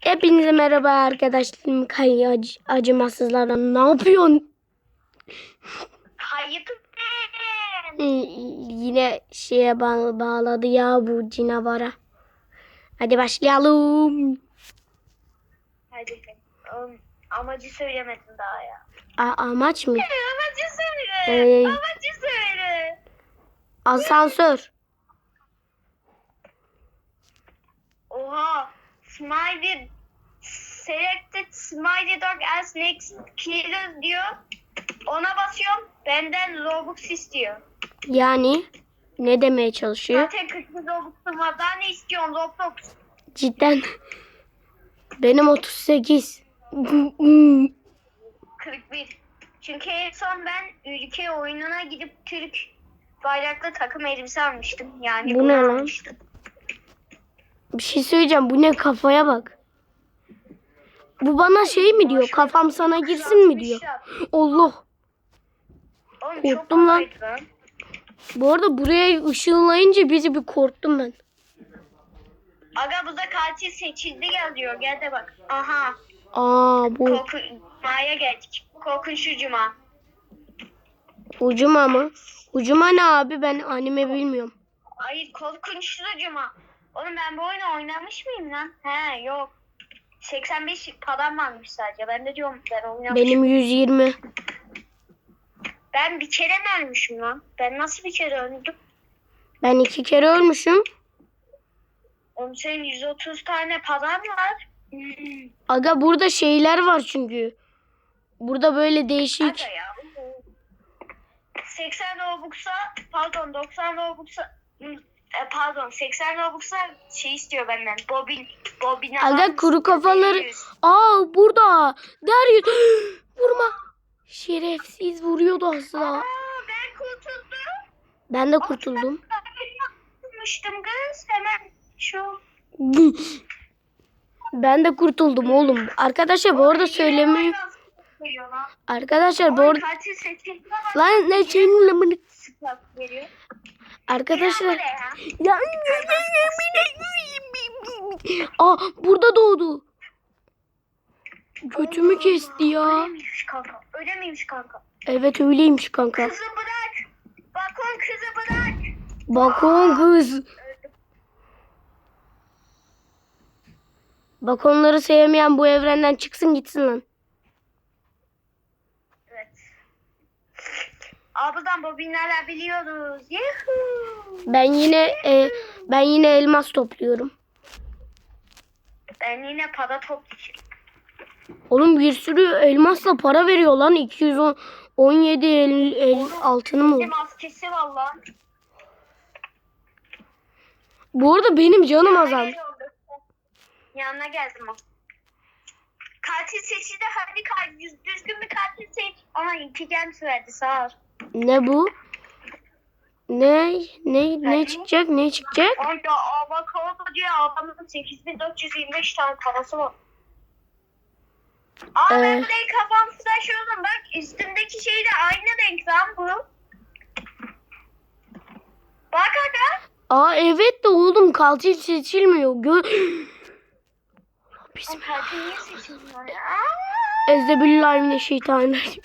Hepinize merhaba arkadaşlarım. Kay ac- acımasızlara ne yapıyorsun? Hayır. Yine şeye bağ- bağladı ya bu cinavara. Hadi başlayalım. Hadi. Oğlum, amacı söylemedin daha ya. A- amaç mı? Amacı söyle. Ee, Amacı söyle. Asansör. Oha. Smiley selected Smiley Dog as next killer diyor. Ona basıyorum. Benden Robux istiyor. Yani ne demeye çalışıyor? Zaten 40 Robux'um var. Daha ne istiyorsun Roblox? Cidden. Benim 38. 41. Çünkü en son ben ülke oyununa gidip Türk bayraklı takım elbise almıştım. Yani Bu bunu almıştım. Bir şey söyleyeceğim. Bu ne kafaya bak. Bu bana şey mi diyor? Kafam sana girsin mi diyor? Allah. Korktum lan. Bu arada buraya ışınlayınca bizi bir korktum ben. Aga bu da katil seçildi gel diyor. Gel de bak. Aha. Aa bu Korkun. Cuma'ya geldik. Korkunç cuma. ucuma mı? Ucuma ne abi? Ben anime bilmiyorum. Hayır korkunçlu cuma. Oğlum ben bu oyunu oynamış mıyım lan? He yok. 85 param varmış sadece. Ben de diyorum ben oynamışım. Benim 120. Ben bir kere mi ölmüşüm lan? Ben nasıl bir kere öldüm? Ben iki kere ölmüşüm. Oğlum senin 130 tane paran var. Aga burada şeyler var çünkü. Burada böyle değişik. Aga ya. 80 Robux'a pardon 90 Robux'a e, pardon 80 Robux'a şey istiyor benden. Bobin bobin Aga kuru kafaları. Aa burada. Darius. Vurma. Şerefsiz vuruyordu aslında. Aa, ben kurtuldum. Ben de kurtuldum. Kurtulmuştum kız. Hemen şu. Ben de kurtuldum oğlum. Arkadaşlar bu arada söylemeyi. Arkadaşlar bu arada. Lan ne senin amını- Sıfat veriyor. Arkadaşlar. Ya. Aa burada doğdu. Götümü kesti ya. Öyle miymiş kanka? Öyle miymiş kanka? Evet öyleymiş kanka. Kızı bırak. Bakon kızı bırak. Bakon kız. Bakonları sevmeyen bu evrenden çıksın gitsin lan. Evet. Abladan bobinlerle biliyoruz. Yuhuu. Ben yine e, ben yine elmas topluyorum. Ben yine para toplayacağım. Oğlum bir sürü elmasla para veriyor lan. 217 el, el altını mı? Maskesi valla. Bu arada benim canım azaldı. Yanına geldim o. Katil seçildi. Hadi katil, düzgün bir katil seç. Ona iki gem verdi sağ ol. Ne bu? Ne ne ne çıkacak? Ne çıkacak? Orada avokado diye adamın 8425 tane parası var. Aa ben Ee. burayı kafam taşıyorum bak üstümdeki şey de aynı renk lan bu. Bak aga. Aa evet de oğlum katil seçilmiyor. Gö Oğlum katil niye seçilmiyor ya? Ezzebillahimineşşeytanirracim.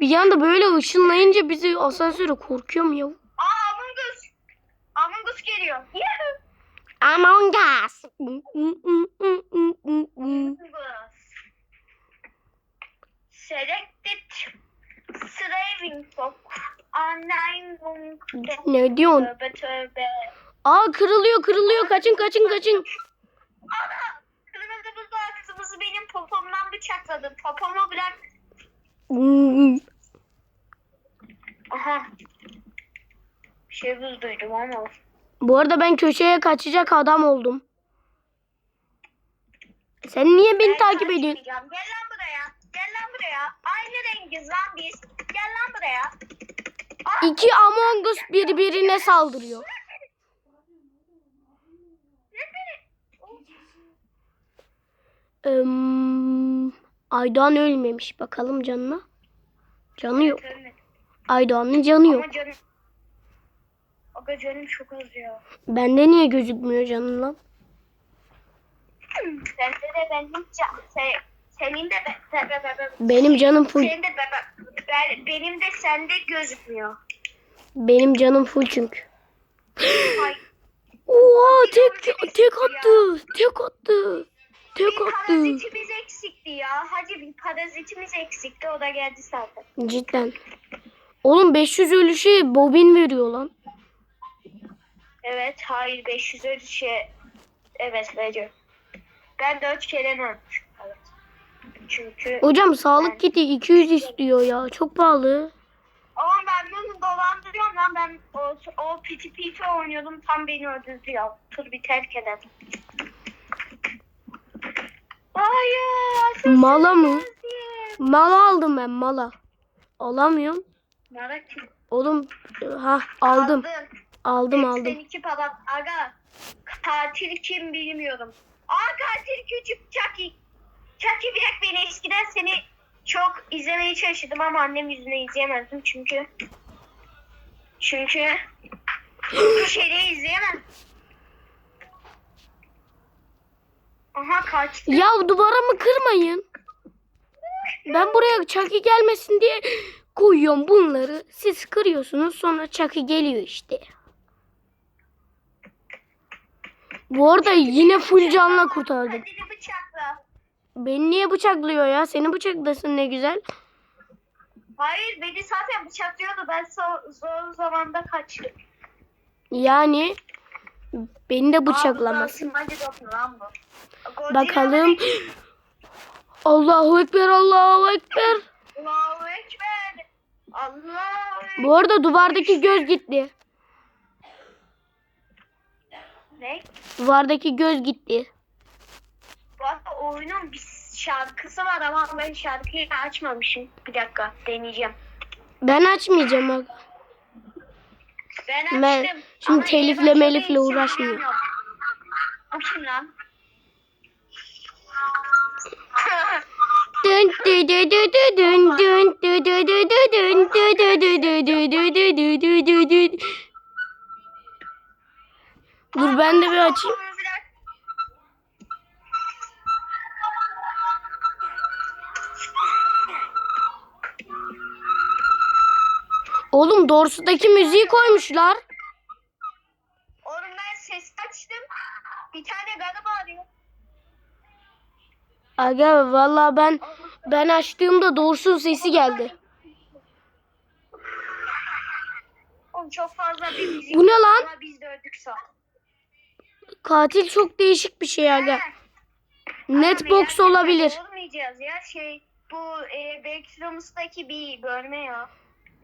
Bir anda böyle ışınlayınca bizi asansöre korkuyor mu ya? Aa Among Us. Among Us geliyor. Yuhu. Among Us. Among Us. Selected Slaving Folk. Online Ne diyorsun? Tövbe tövbe. Aa kırılıyor kırılıyor kaçın kaçın kaçın. Ana! Kırmızı buzağı kızımızı benim popomdan bıçakladı. Popomu bırak. Aha. Bir şey buz duydum ama. Bu arada ben köşeye kaçacak adam oldum. Sen niye beni Ben takip ediyorsun? Gel lan buraya. Gel lan buraya. Aynı rengiz lan biz. Gel lan buraya. Aa, İki Among Us birbirine saldırıyor. Eee, Aydoğan ölmemiş. Bakalım canına. Canı yok. Ölmedi. Aydoğan'ın canı yok. Ama canım. Aga canım çok az ya. Bende niye gözükmüyor canın lan? Sende de benim can. Se, senin de be, be, be, be, be- Benim canım full. Senin de be, be, ben, benim de sende gözükmüyor. Benim canım full çünkü. Oha tek tek attı. Tek attı. Tek bir attı. parazitimiz eksikti ya. Hadi bir parazitimiz eksikti. O da geldi zaten. Cidden. Oğlum 500 ölüşe bobin veriyor lan. Evet, hayır 500 ölçü şey. Evet veriyor. Ben 4 kere mi ölmüşüm? Evet. Çünkü Hocam sağlık kiti 200 istiyor ya. Çok pahalı. ama ben bunu dolandırıyorum lan. Ben o, o piti piti oynuyordum. Tam beni öldürdü ya. Tur bir terk ederdim. Hayır. Mala mı? Mala aldım ben mala. Alamıyorum. Ettim. Oğlum ha aldım. Aldın. Aldım aldım. 82 falan. Aga katil kim bilmiyorum. Aa katil küçük Chucky. Chucky bırak beni eskiden seni çok izlemeye çalıştım ama annem yüzüne izleyemezdim çünkü. Çünkü bu şeyleri izleyemem. Aha kaçtı. Ya duvarımı kırmayın. Ben buraya Chucky gelmesin diye koyuyorum bunları. Siz kırıyorsunuz sonra Chucky geliyor işte. Bu arada yine full canla kurtardım. Hadi bıçakla. Beni niye bıçaklıyor ya? Seni bıçaklasın ne güzel. Hayır beni zaten bıçaklıyordu. Ben zor, zor zamanda kaçtım. Yani beni de bıçaklamasın. bu? Bakalım. Allahu Ekber, Allahu Ekber. Allahu Ekber. Ekber. Bu arada duvardaki göz gitti. Ne? Duvardaki göz gitti. Bu arada oyunun bir şarkısı var ama ben şarkıyı açmamışım. Bir dakika deneyeceğim. Ben açmayacağım bak. Ben açtım. Ben- şimdi ama telifle melifle bir uğraşmıyor. yok. O kim lan? Dün dü dü dü dü dün dün dü dü dü dü dün dü Dur ben de bir açayım. Oğlum Dorsu'daki müziği koymuşlar. Oğlum ben ses açtım. Bir tane gada bağırıyor. Aga valla ben ben açtığımda Dorsu sesi geldi. Oğlum çok fazla bir müzik. Bu ne lan? Biz de öldük sonra. Katil çok değişik bir şey aga. Netbox olabilir. Olmayacağız ya şey bu e, Backrooms'taki bir bölme ya.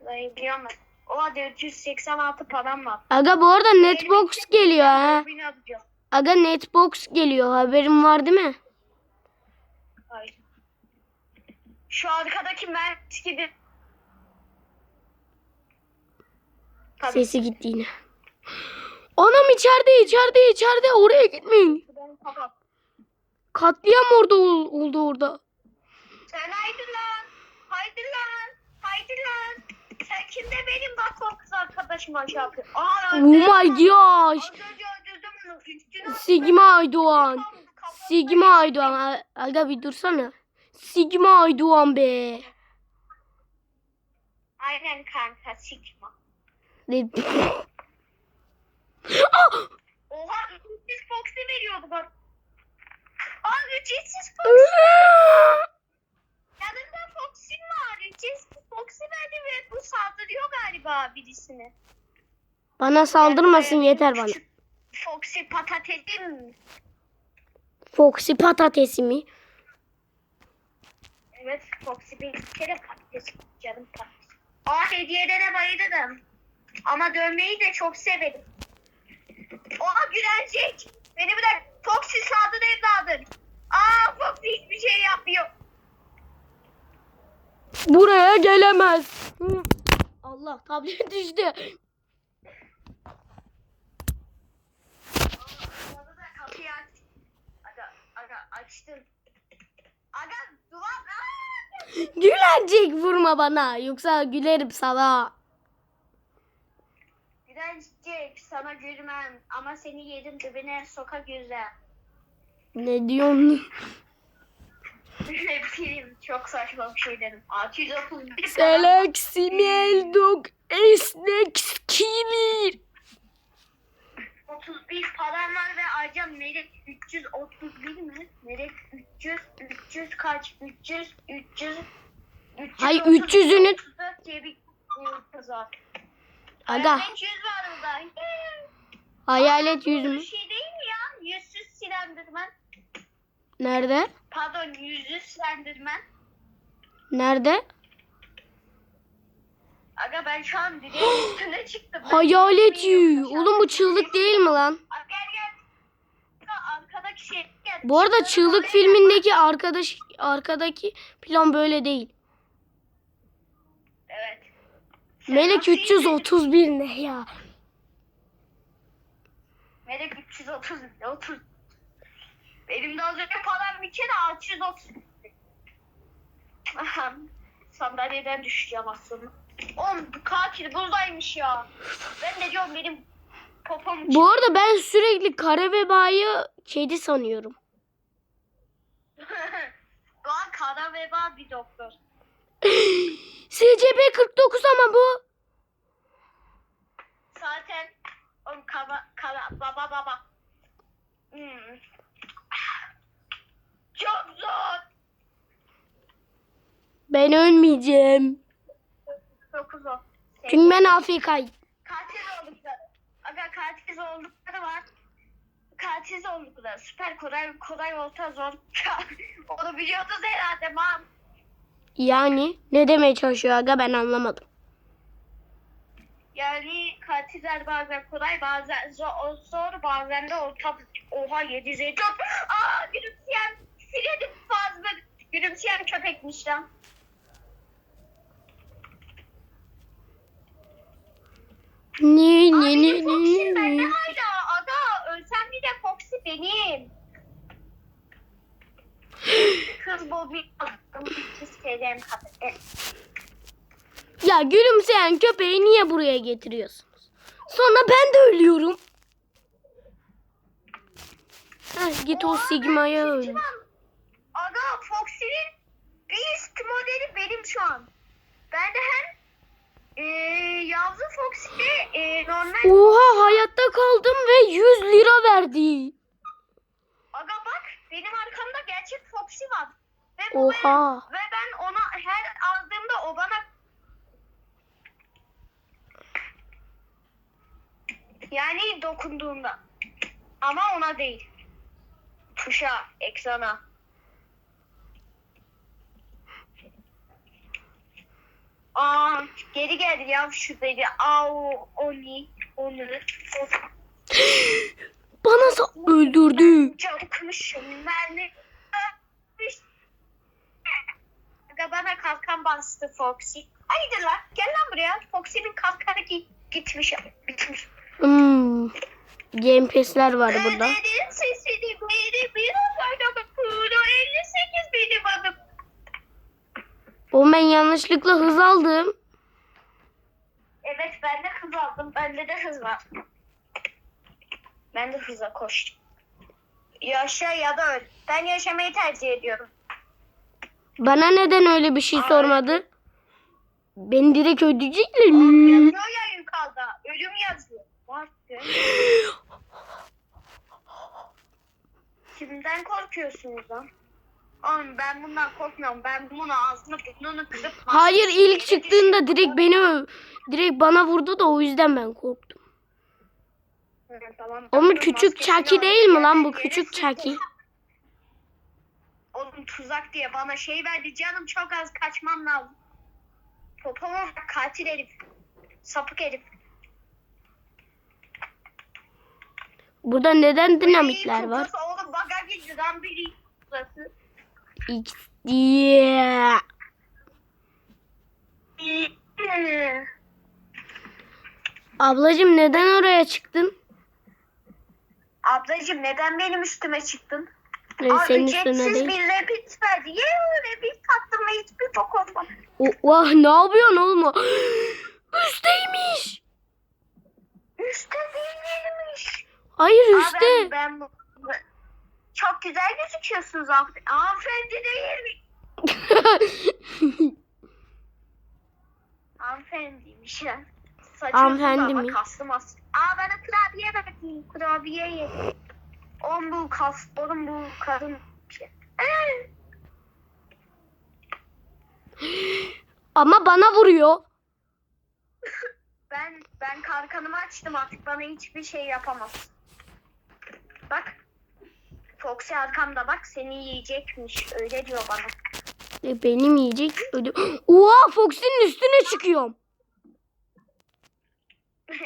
Vallahi biliyorum ben. O da 486 param var. Aga bu arada Netbox geliyor ha. Aga Netbox geliyor. Haberin var değil mi? Hayır. Şu arkadaki Mert gibi. Tabii. Sesi gitti yine. Anam içeride içeride içeride oraya gitmeyin. Katliam orada ol- oldu orada. Sen haydi lan. Haydi lan. Haydi lan. Sen kimde benim bak o kız arkadaşıma şey yapıyor. Aa Oh my gosh. Sigma Aydoğan. Sigma Aydoğan. A- Aga bir dursana. Sigma Aydoğan be. Aynen kanka Sigma. Ne- Oha ücretsiz Foxy veriyordu bak. Aa ücretsiz Foxy. Yanında Foxy var. Ücretsiz Foxy verdi ve bu saldırıyor galiba birisine. Bana saldırmasın yeter bana. Küçük Foxy patatesim. Foxy patatesi mi? Evet Foxy bir kere patates. Canım patates. Aa hediyelere bayılırım. Ama dönmeyi de çok severim. Ona gülenecek. Beni bırak. Foxy sağdır evladım. Aa Foxy hiçbir şey yapmıyor. Buraya gelemez. Allah tablet düştü. Gülecek vurma bana. Yoksa gülerim sana. Sana gülmem ama seni yedim dibine soka güzel. Ne diyorsun? Film çok saçma bir şey dedim. 631 Seleksimal dog esnek skilir. 31 param var ve ayrıca melek 331 mi? Melek 300, 300 kaç? 300, 300, 300 Hay, 300'ünü 34 diye bir kız var. Aga Hayalet yüz var orada. hayalet yüz mü? Bir şey değil mi ya? Yüzsüz silendirmen. Nerede? Pardon yüzsüz silendirmen. Nerede? Aga ben şu an direğin üstüne çıktım. Ben Hayalet yüz. Oğlum bu çığlık değil mi lan? Aa, Gel gel. Aga, Arkadaki şey gel. Bu arada çığlık filmindeki arkadaş arkadaki plan böyle değil. Evet. Melek nasıl izledin? 331 ne ya? Melek 330 30. Benim de az önce param bir kere 630. Aha, Sandalyeden düşeceğim aslında. Oğlum katil buradaymış ya. Ben de diyorum benim popom Bu arada ben sürekli kara vebayı kedi sanıyorum. Doğan kara veba bir doktor. SCP 49 ama bu. Zaten oğlum kara, kara baba baba. Hmm. Çok zor. Ben ölmeyeceğim. Çok zor. Çünkü ben Afrika'yım. Katil oldukları. Aga katil oldukları var. Katil oldukları. Süper kolay kolay orta zor. Onu biliyordunuz herhalde mam. Yani ne demeye çalışıyor aga ben anlamadım. Yani katiller bazen kolay bazen zor, zor bazen de orta. Oha yedi zeytin. Aa gülümseyen siledim fazla. Gülümseyen köpekmiş lan. Ne ne ne ne ne. ölsem bir de Foxy benim. Kız istedim kapatı. Ya gülümseyen köpeği niye buraya getiriyorsunuz? Sonra ben de ölüyorum. Heh, git o Sigma'ya öl. Aga Foxy'nin Beast modeli benim şu an. Ben de hem e, yavru Foxy de e, normal. Oha hayatta kaldım ve 100 lira verdi. Aga bak benim arkamda gerçek Foxy var. Ve bu Oha. benim- ve ben ona her aldığımda o bana yani dokunduğumda ama ona değil. Tuşa, ekrana. Aa, geri geldi ya şu beni. Au, oni, onu. Bana sa- öldürdü. Çokmuşum mermi. Bana kalkan bastı Foxy. Haydi lan gel lan buraya. Foxy'nin kalkanı gi- gitmiş. Bitmiş. Hmm. Game Pass'ler var burada. Öderin sesini beni bir kuru 58 benim adım. O ben yanlışlıkla hız aldım. Evet ben de hız aldım. Bende de hız var. Ben de hıza koştum. Yaşa ya da öl. Ben yaşamayı tercih ediyorum. Bana neden öyle bir şey Ay. sormadı? Ben direkt ödeyecekler Oğlum mi? yazıyor ya yukarıda. Ölüm yazıyor. Var be. Kimden korkuyorsunuz lan? Oğlum ben bundan korkmuyorum. Ben bunu ağzını burnunu kırıp... Hayır ilk çıktığında direkt beni direkt bana vurdu da o yüzden ben korktum. Hı, Tamam, Oğlum bunun küçük Chucky değil mi lan bu küçük. Chucky? Oğlum tuzak diye bana şey verdi. Canım çok az kaçmam lazım. Popoma katil herif. Sapık herif. Burada neden dinamitler var? Oğlum baga lan biri. Burası. X diye. Ablacım neden oraya çıktın? Ablacım neden benim üstüme çıktın? Ee, Aa, senin üstüne değil. bir repit verdi. Ye repit tattım ve hiçbir bok olmadı. O, vah ne yapıyorsun oğlum? Üsteymiş. Üstte değilmiş. Hayır Aa, üstte. ben, bu- çok güzel gözüküyorsunuz hanımefendi. Hanımefendi değil mi? Hanımefendiymiş ya. Saçma Hanımefendi mi? Kastım as. Aa bana kurabiye bakayım. Kurabiye ye. Oğlum bu kas, oğlum bu kadın. Ee, Ama bana vuruyor. Ben ben kalkanımı açtım artık bana hiçbir şey yapamaz. Bak. Foxy arkamda bak seni yiyecekmiş öyle diyor bana. E, benim yiyecek. Öyle... Oha Foxy'nin üstüne çıkıyorum.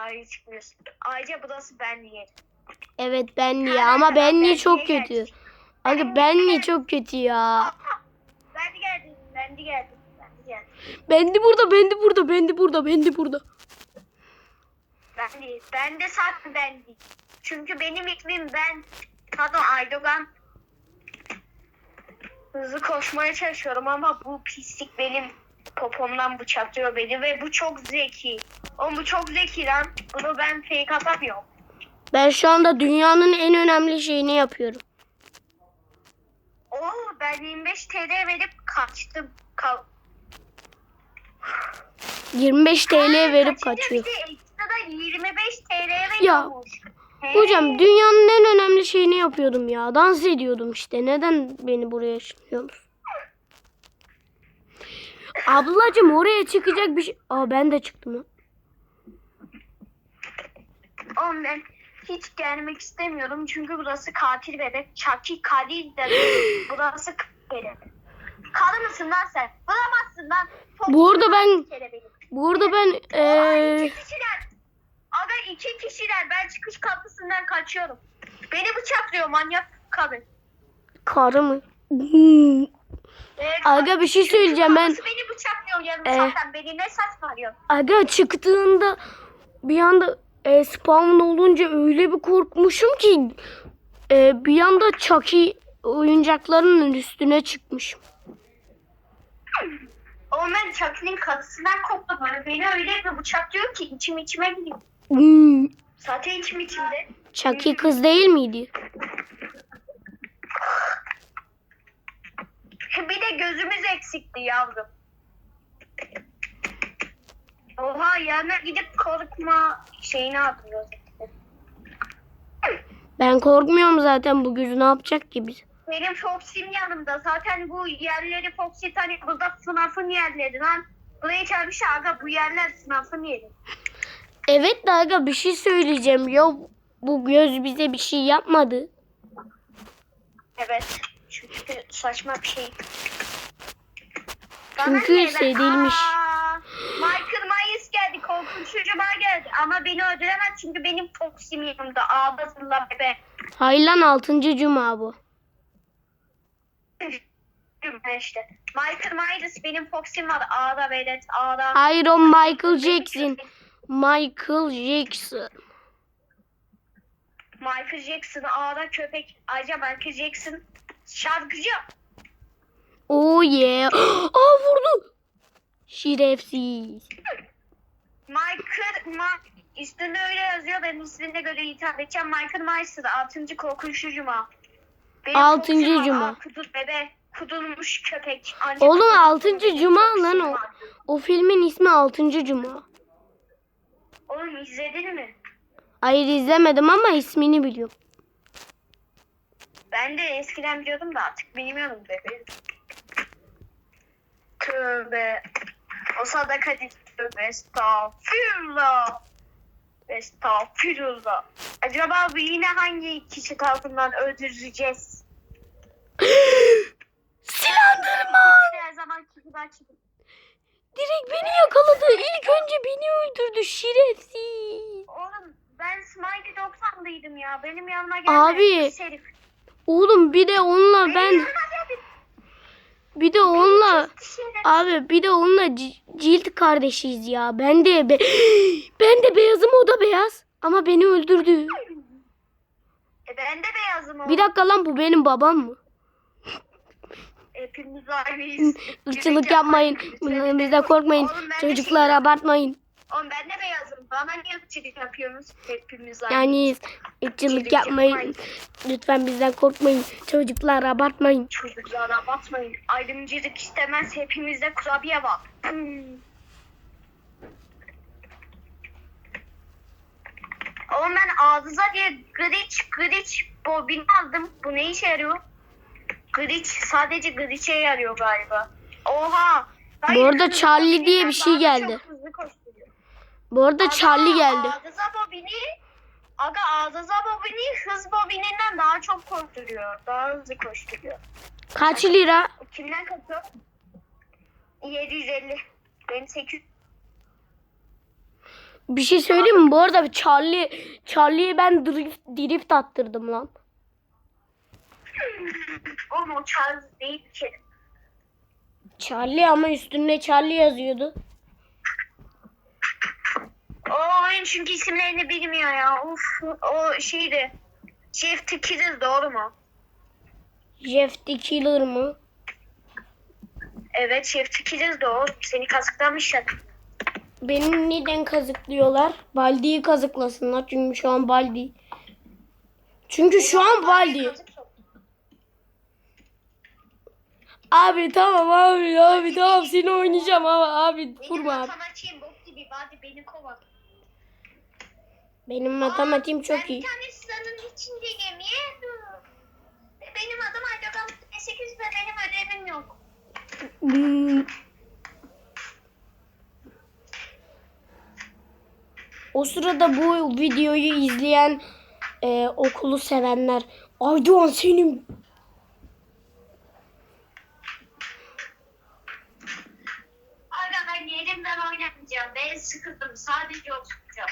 Ay çıkmıyorsun. Ayrıca burası ben yerim. Evet benli ya ama benli çok kötü. Aga benli çok kötü ya. Ben de geldim. Ben de geldim. Ben de geldim. Bendi burada, bendi burada, bendi burada, bendi burada. Ben de, ben de zaten ben değil. Çünkü benim ismim ben. Pardon Aydogan. Hızlı koşmaya çalışıyorum ama bu pislik benim popomdan bıçaklıyor beni ve bu çok zeki. Oğlum bu çok zeki lan. Bunu ben fake atamıyorum. Ben şu anda dünyanın en önemli şeyini yapıyorum. Oo ben 25 TL verip kaçtım. Kal 25 TL verip kaçıyor. Bir de ekstra da 25 TL Ya, veriyormuş. He. Hocam dünyanın en önemli şeyini yapıyordum ya. Dans ediyordum işte. Neden beni buraya ışınlıyorsunuz? Ablacım oraya çıkacak bir şey... Aa ben de çıktım. ha. Oğlum ben hiç gelmek istemiyorum çünkü burası katil bebek. Chucky katil de burası k- bebek. Karı mısın lan sen? Bulamazsın lan. Çok Bu arada ben- benim. Burada ben kişiler. Aga iki kişiler. Ben çıkış kapısından kaçıyorum. Beni bıçaklıyor manyak kadın. karı mı? Ee, Aga bir şey söyleyeceğim ben. Beni bıçaklıyor yarım Ee, saatten beni ne saçmalıyor? Aga çıktığında bir anda e, spawn olunca öyle bir korkmuşum ki e, bir anda Chucky oyuncaklarının üstüne çıkmışım. Oğlum ben Chucky'nin kadısından koptum. Böyle beni öyle bir bıçaklıyor ki içim içime gidiyor. Hmm, Zaten içim içimde. Chucky kız değil miydi? Bir de gözümüz eksikti yavrum. Oha yanına gidip korkma şeyini hatırlıyoruz. Ben korkmuyorum zaten bu gözü ne yapacak ki biz? Benim Foxy'm yanımda. Zaten bu yerleri Foxy hani burada sınıfın yerleri lan. Buraya çarpmış aga bu yerler sınıfın yeri. Evet de aga bir şey söyleyeceğim ya bu göz bize bir şey yapmadı. Evet. Çünkü saçma bir şey. Çünkü? Ben- sevdilmiş. Aa, Michael Myers geldi. Korkunç cuma geldi. Ama beni öldüremez çünkü benim Foxy'm yanımda. Ağlasın lan bebe. Haylan 6. cuma bu. Ha işte. Michael Myers benim Foxy'm var. Ağda velet. Ağda. Hayır o Michael Jackson. Michael Jackson. Michael Jackson ağda köpek. Ayrıca Michael Jackson şarkıcı. Oh yeah. Aa vurdu. Şerefsiz. Michael Ma üstünde öyle yazıyor. Ben ismine göre hitap edeceğim. Michael Myers 6. korkunç cuma. Benim Altıncı cuma. Kudur bebe. Kudurmuş köpek. Ancak Oğlum kudurmuş 6. benim cuma lan o. O filmin ismi 6. cuma. Oğlum izledin mi? Hayır izlemedim ama ismini biliyorum. Ben de eskiden biliyordum da artık bilmiyorum bebe. Tövbe. O sadaka. Tövbe estağfirullah. Estağfirullah. Acaba bu yine hangi kişi tarafından öldüreceğiz? Silahlarıma. Her zaman kişi açık. Direkt beni yakaladı. İlk önce beni öldürdü şerefsiz. Oğlum ben Smiley 90'lıydım ya. Benim yanıma geldi. Abi, pis herif. Oğlum bir de onunla ben bir de onunla abi bir de onunla cilt kardeşiz ya. Ben de be- ben de beyazım o da beyaz ama beni öldürdü. E ben de beyazım oğlum. Bir dakika lan bu benim babam mı? Hepimiz aynıyız. Irkçılık yapmayın. Bizden korkmayın. Oğlum Çocuklar şeyim. abartmayın. Oğlum ben de beyazım. Bana niye ırkçılık yapıyorsunuz? Hepimiz aynı. Yani ırkçılık yapmayın. Lütfen bizden korkmayın. Çocuklar abartmayın. Çocuklara batmayın. Ayrımcılık istemez. Hepimizde kurabiye var. Hmm. Oğlum ben ağzıza diye glitch glitch bobini aldım. Bu ne işe yarıyor? Glitch sadece glitch'e yarıyor galiba. Oha. Bu arada Charlie diye bir şey geldi. çok hızlı koşturuyor. Bu arada Aga, Charlie geldi. Ağzıza bobini Aga ağzıza bobini hız bobininden daha çok koşturuyor. Daha hızlı koşturuyor. Kaç lira? Kimden kaçıyor? 750. Benim 800. Bir şey söyleyeyim mi? Bu arada Charlie Charlie'ye ben drift, drift attırdım lan. Oğlum o Charles değil ki. Charlie ama üstünde Charlie yazıyordu. O oyun çünkü isimlerini bilmiyor ya. Uf o şeydi. Jeff the Killer doğru mu? Jeff the Killer mı? Evet Jeff the Killer doğru. Seni kazıklamışlar. Beni neden kazıklıyorlar? Baldi'yi kazıklasınlar çünkü şu an Baldi. Çünkü şu an Baldi. Abi tamam abi abi tamam seni oynayacağım ama abi vurma abi. matematiğim bok gibi. Hadi beni kova. Benim matematiğim ben çok iyi. bir tane sıranın içindeyim. Niye? Benim adım Aydogan 8 ve benim ödevim yok. Hmm. O sırada bu videoyu izleyen e, okulu sevenler Aydoğan senin Aga ben yerimden oynamayacağım. Ben sıkıldım. Sadece oturacağım.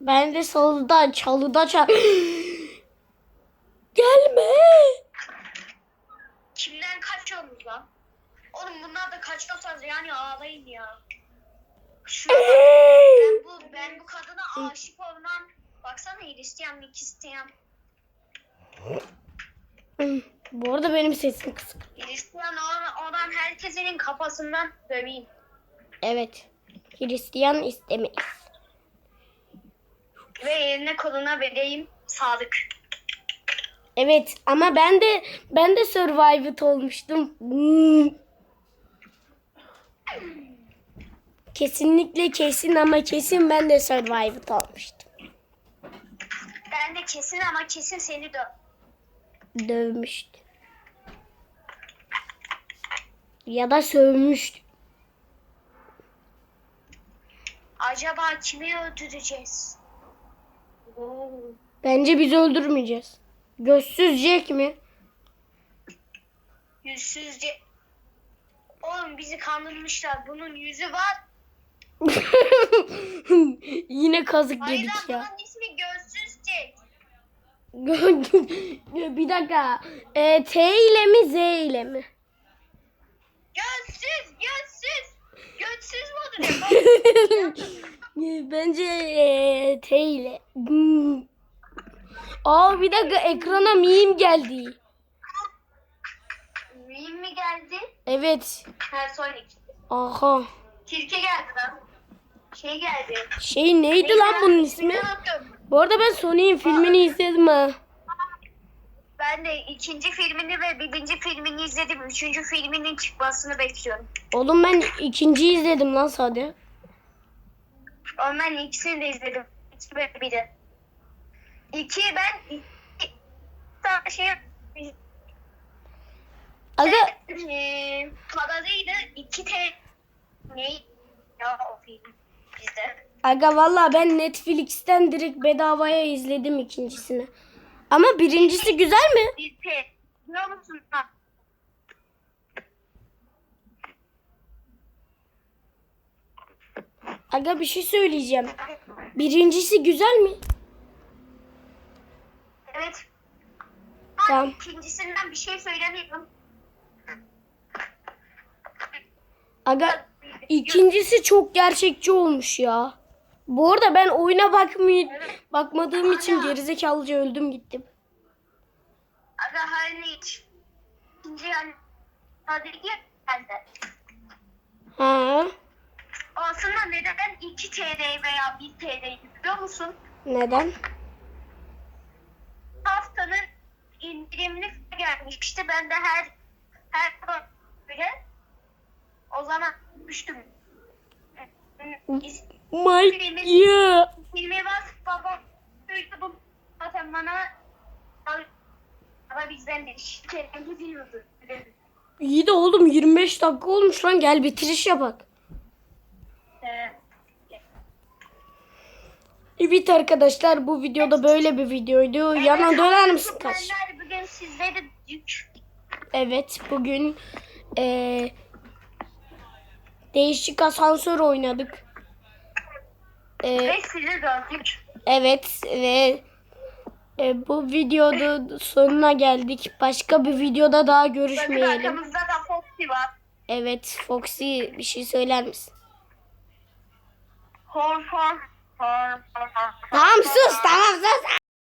ben de salıda çalıda çal Gelme. Kimden kaçıyorsunuz lan? Oğlum bunlar da kaçıyorsanız yani ağlayın ya. Şu ben bu ben bu kadına aşık olmam. Baksana Hristiyanlık isteyen. Bu arada benim sesim kısık. Hristiyan olan, olan herkesin kafasından döveyim. Evet. Hristiyan istemeyiz. Ve eline koluna vereyim sadık. Evet ama ben de ben de survived olmuştum. Hmm. Kesinlikle kesin ama kesin ben de survived olmuştum. Ben de kesin ama kesin seni döv. Dövmüştü. Ya da sövmüştü. Acaba kimi öldüreceğiz? Bence biz öldürmeyeceğiz. Gözsüz Jack mi? Yüzsüzce. Oğlum bizi kandırmışlar. Bunun yüzü var. Yine kazık Hayır yedik ya. bunun ismi Gözsüzce. bir dakika. E, T ile mi Z ile mi? Gözsüz, gözsüz. Olur ya? Bence e, T ile. Hmm. Aa bir dakika ekrana meme geldi. Miyim mi geldi? Evet. Ha Sonic. Aha. Kirke geldi lan. Şey geldi. Şey neydi lan bunun ismi? Bu arada ben Sonic'in filmini izledim ha. Ben de ikinci filmini ve birinci filmini izledim. Üçüncü filminin çıkmasını bekliyorum. Oğlum ben ikinciyi izledim lan sadece. Ama ben ikisini de izledim. İki ve biri. İki ben iki, daha şey Aga Eee, paralıydı. İki te ne ya o film bizde. Aga valla ben Netflix'ten direkt bedavaya izledim ikincisini. Ama birincisi güzel mi? Te biliyor musun? Ha. Aga bir şey söyleyeceğim. Birincisi güzel mi? Evet. Tamam. Ben ikincisinden bir şey söylemiyorum. Aga ikincisi çok gerçekçi olmuş ya. Bu arada ben oyuna bakmay bakmadığım için gerizekalıca öldüm gittim. Aga hani hiç. İkinci yani. Hadi gel bende. Ha. Aslında neden 2 TL veya 1 TL biliyor musun? Neden? Haftanın indirimli gelmişti. Ben de her her böyle o zaman düştüm. My yeah. Filmi bas baba bu zaten bana ama bizden de şirketten biliyordu. İyi de oğlum 25 dakika olmuş lan gel bitiriş yapak. Ee, Evet arkadaşlar bu videoda böyle bir videoydu. Yana döner misin? Ben bugün sizleri yük Evet bugün eee, değişik asansör oynadık. Eee, ve sizi gördük. evet ve e, bu videoda sonuna geldik. Başka bir videoda daha Bakın görüşmeyelim. arkamızda da Foxy var. Evet Foxy bir şey söyler misin? Hor hor hor hor. Tamam sus tamam sus.